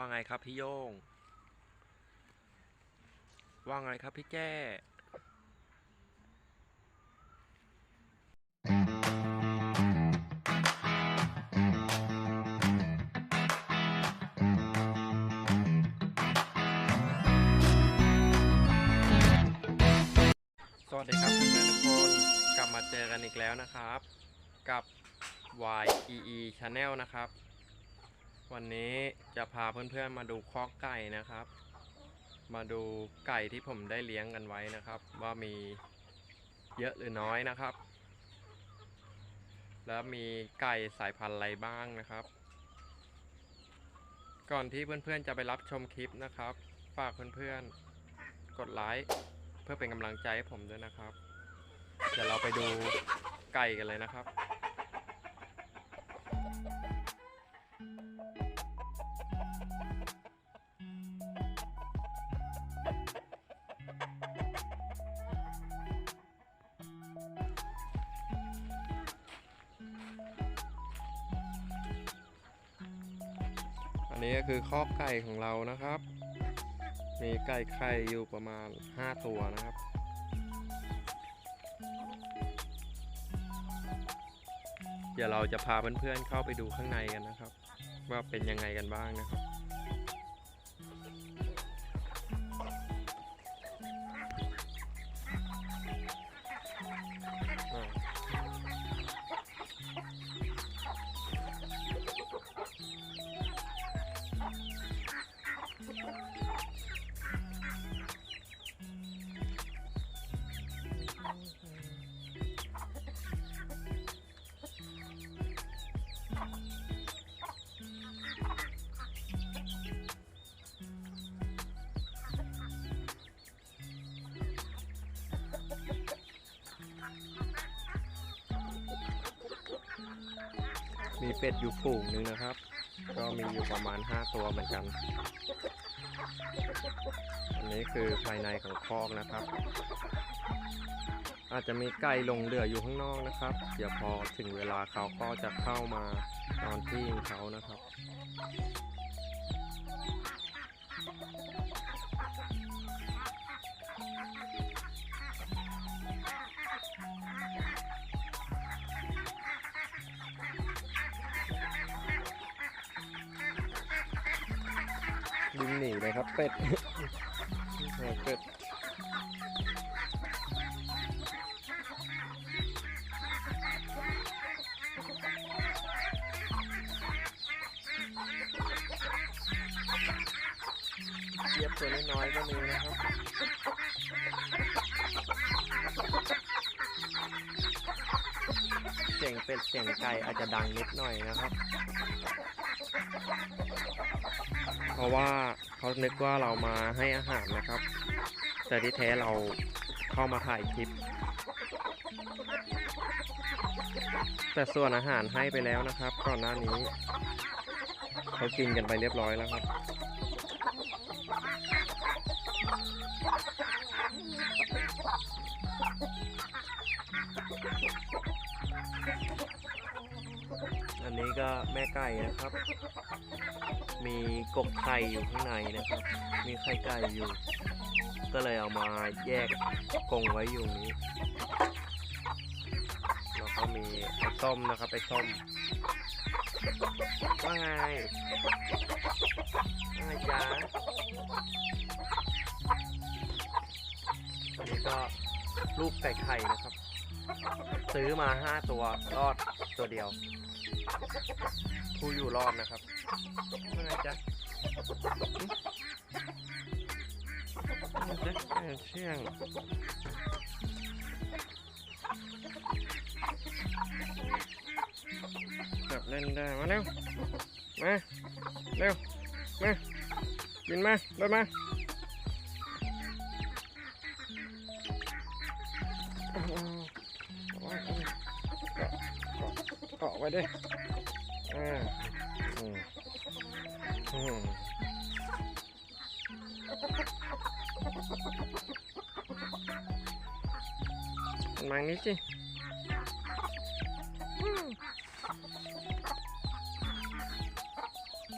ว่าไงครับพี่โย่งว่าไงครับพี่แจ้สวัสดีครับเพื่อนทุกคนกลับมาเจอกันอีกแล้วนะครับ กับ YEE Channel นะครับ วันนี้จะพาเพื่อนๆมาดูคอกไก่นะครับ มาดูไก่ที่ผมได้เลี้ยงกันไว้นะครับ ว่ามีเยอะหรือน้อยนะครับ แล้วมีไก่สายพันธุ์อะไรบ้างนะครับ ก่อนที่เพื่อนๆจะไปรับชมคลิปนะครับ ฝากเพื่อนๆกดไลค์เพื่อเป็นกำลังใจให้ผมด้วยนะครับ เดี๋ยวเราไปดูไก่กันเลยนะครับ นนี้ก็คือคอกไก่ของเรานะครับ มีไก่ไข่อยู่ประมาณ 5 ตัวนะครับ เดี๋ยวเราจะพาเพื่อนๆเข้าไปดูข้างในกันนะครับ ว่าเป็นยังไงกันบ้างนะครับ มีเป็ดอยู่ฝูงนึงนะครับ ก็มีอยู่ประมาณ 5 ตัวเหมือนกัน อันนี้คือภายในของคอกนะครับ อาจจะมีไก่ลงเหลืออยู่ข้างนอกนะครับ เดี๋ยวพอถึงเวลาเขาก็จะเข้ามานอนที่ของเขานะครับ บินหนีเลยครับเป็ดเป็ดเทียบตัวน้อยๆก็มีนะครับเสียงเป็ดเสียงไก่อาจจะดังนิดหน่อยนะครับ เพราะว่าเขานึกว่าเรามาให้อาหารนะครับ แต่ที่แท้เราเข้ามาถ่ายคลิป แต่ส่วนอาหารให้ไปแล้วนะครับก่อนหน้านี้ เขากินกันไปเรียบร้อยแล้วครับ อันนี้ก็แม่ไก่นะครับ มีกบไข่อยู่ข้างในนะครับ มีไข่ไก่อยู่ ก็เลยเอามาแยกกรงไว้อยู่นี้ แล้วก็มีไอ้ส้มนะครับไอ้ส้มว่าไงว่าไงจ๊ะอันนี้ก็ลูกไก่ไข่นะครับ ซื้อมาห้าตัวรอดตัวเดียว ผู้อยู่รอดนะครับว่าไงจ๊ะไงจ๊ะเออเชี่ยงจับเล่นได้มาเร็วมาเร็วมากินมาเดินมา เอาไว้เกาะเกาะไว้ดิอ่าอืมอืมมันมานี้สิ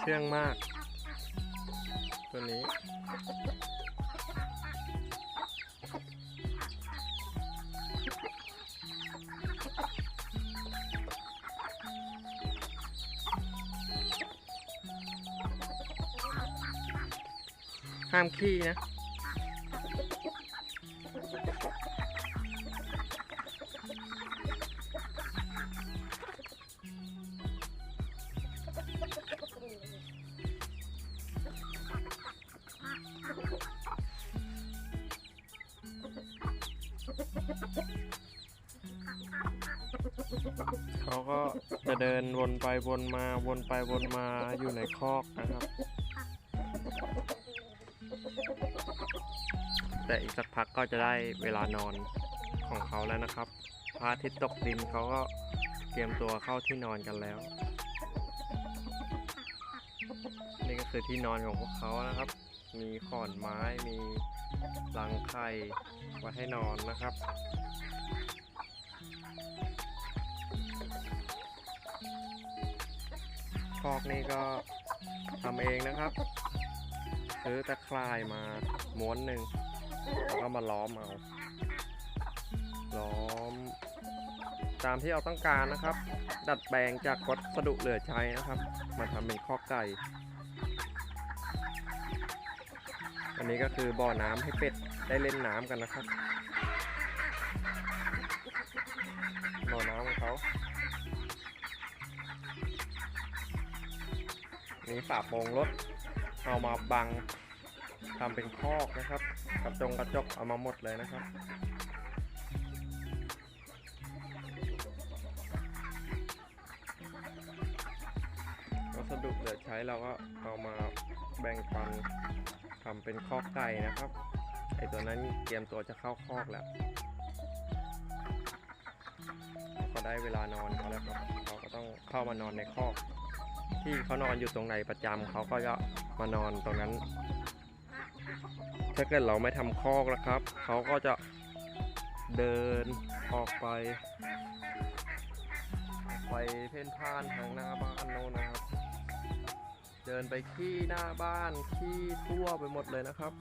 เชื่องมาก ตัวนี้ ห้ามขี้นะ เขาก็จะเดินวนไปวนมาวนไปวนมาอยู่ในคอกนะครับ แต่อีกสักพักก็จะได้เวลานอนของเขาแล้วนะครับพระอาทิตย์ตกดินเขาก็เตรียมตัวเข้าที่นอนกันแล้ว นี่ก็คือที่นอนของพวกเขานะครับ มีขอนไม้มีรังไข่ไว้ให้นอนนะครับคอกนี่ก็ทำเองนะครับ ซื้อตะข่ายมาม้วนหนึ่ง ก็มาล้อมเอา ล้อม ตามที่เราต้องการนะครับ ดัดแปลงจากวัสดุเหลือใช้นะครับ มาทำเป็นคอไก่ อันนี้ก็คือบ่อน้ำให้เป็ดได้เล่นน้ำกันนะครับบ่อน้ำของเขามีฝาโปรงรถเอามาบังทำเป็นคอกนะครับ กระจงกระจกเอามาหมดเลยนะครับ วัสดุเหลือใช้เราก็เอามาแบ่งปันทำเป็นคอกไก่นะครับ ไอตัวนั้นเตรียมตัวจะเข้าคอกแล้วพอได้เวลานอนเขาแล้วครับเขาก็ต้องเข้ามานอนในคอก ที่เขานอนอยู่ตรงไหนประจำเขาก็จะมานอนตรงนั้น ถ้าเกิดเราไม่ทำคอกแล้วครับ เขาก็จะเดินออกไป ไปเพ่นพ่านทางหน้าบ้านโน้นนะครับ เดินไปขี้หน้าบ้านขี้ทั่วไปหมดเลยนะครับ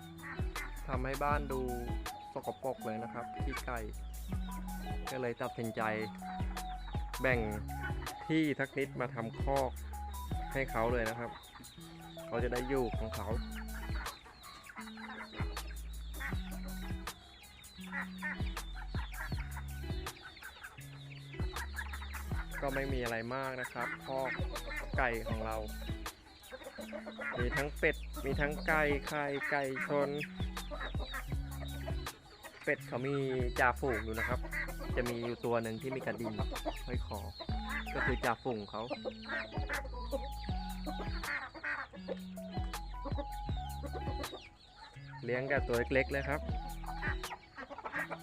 ทำให้บ้านดูสกปรกเลยนะครับขี้ไก่ก็เลยตัดสินใจแบ่งที่ทักนิดมาทำคอกให้เขาเลยนะครับ เขาจะได้อยู่ของเขา ก็ไม่มีอะไรมากนะครับคอกไก่ของเรา มีทั้งเป็ด มีทั้งไก่ไข่ไก่ชน เป็ดเขามีจ่าฝูงอยู่นะครับ จะมีอยู่ตัวหนึ่งที่มีกระดิ่งห้อยคอ ก็คือจ่าฝูงเขาเลี้ยงกับตัวเล็กๆเลยครับ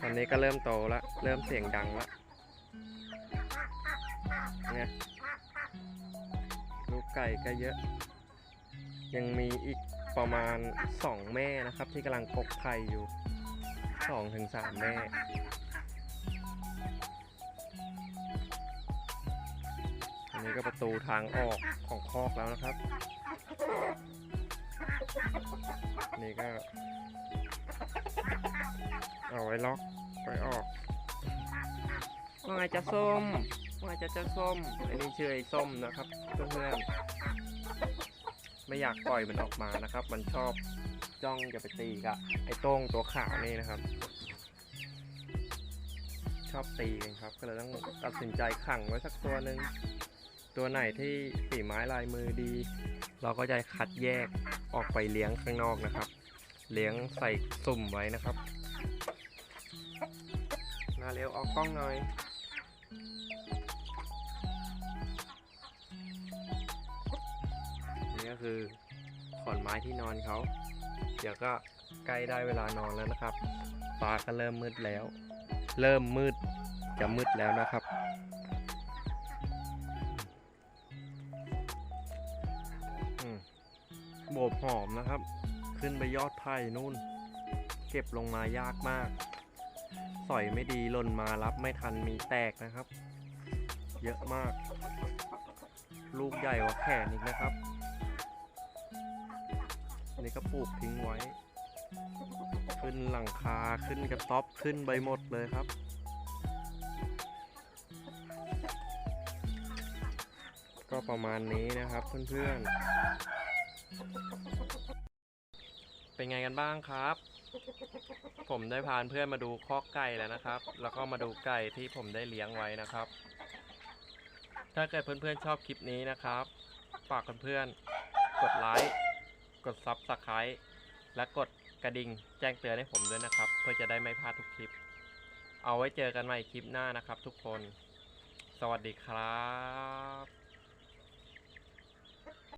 ตอนนี้ก็เริ่มโตแล้ว เริ่มเสียงดังแล้วเนี่ยลูกไก่ก็เยอะ ยังมีอีกประมาณ 2 แม่นะครับ ที่กำลังกกไข่อยู่ 2-3ถึงแม่อันนี้ก็ประตูทางออกของคอกแล้วนะครับ นี่ก็ เอาไว้ล็อกไว้ออกว่าไงจะส้มว่าจะจะส้ม อันนี้ชื่อไอ้ส้มนะครับเพื่อนๆไม่อยากปล่อยมันออกมานะครับ มันชอบจ้องจะไปตีกับไอ้โต้งตัวขาวนี่นะครับ ชอบตีกันครับ ก็เลยต้องตัดสินใจขังไว้สักตัวหนึ่งตัวไหนที่ฝีไม้ลายมือดี เราก็จะคัดแยกออกไปเลี้ยงข้างนอกนะครับ เลี้ยงใส่สุ่มไว้นะครับ มาเร็วออกกล้องหน่อย นี่ก็คือขอนไม้ที่นอนเขา เดี๋ยวก็ใกล้ได้เวลานอนแล้วนะครับฟ้าก็เริ่มมืดแล้ว เริ่มมืดจะมืดแล้วนะครับ โบกหอมนะครับ ขึ้นไปยอดไผ่นู่น เก็บลงมายากมาก สอยไม่ดีหล่นมารับไม่ทันมีแตกนะครับ เยอะมาก ลูกใหญ่กว่าแขนอีกนะครับนนี้ก็ปลูกทิ้งไว้ ขึ้นหลังคาขึ้นกระต๊อบขึ้นใบหมดเลยครับ ประมาณนี้นะครับเพื่อนๆ เป็นไงกันบ้างครับ ผมได้พาเพื่อนมาดูคอกไก่แล้วนะครับ แล้วก็มาดูไก่ที่ผมได้เลี้ยงไว้นะครับ ถ้าเกิดเพื่อนๆชอบคลิปนี้นะครับ ฝากเพื่อนๆ กดไลค์ กดซับสไครต์และกดกระดิ่งแจ้งเตือนให้ผมด้วยนะครับ เพื่อจะได้ไม่พลาดทุกคลิป เอาไว้เจอกันใหม่คลิปหน้านะครับทุกคน สวัสดีครับ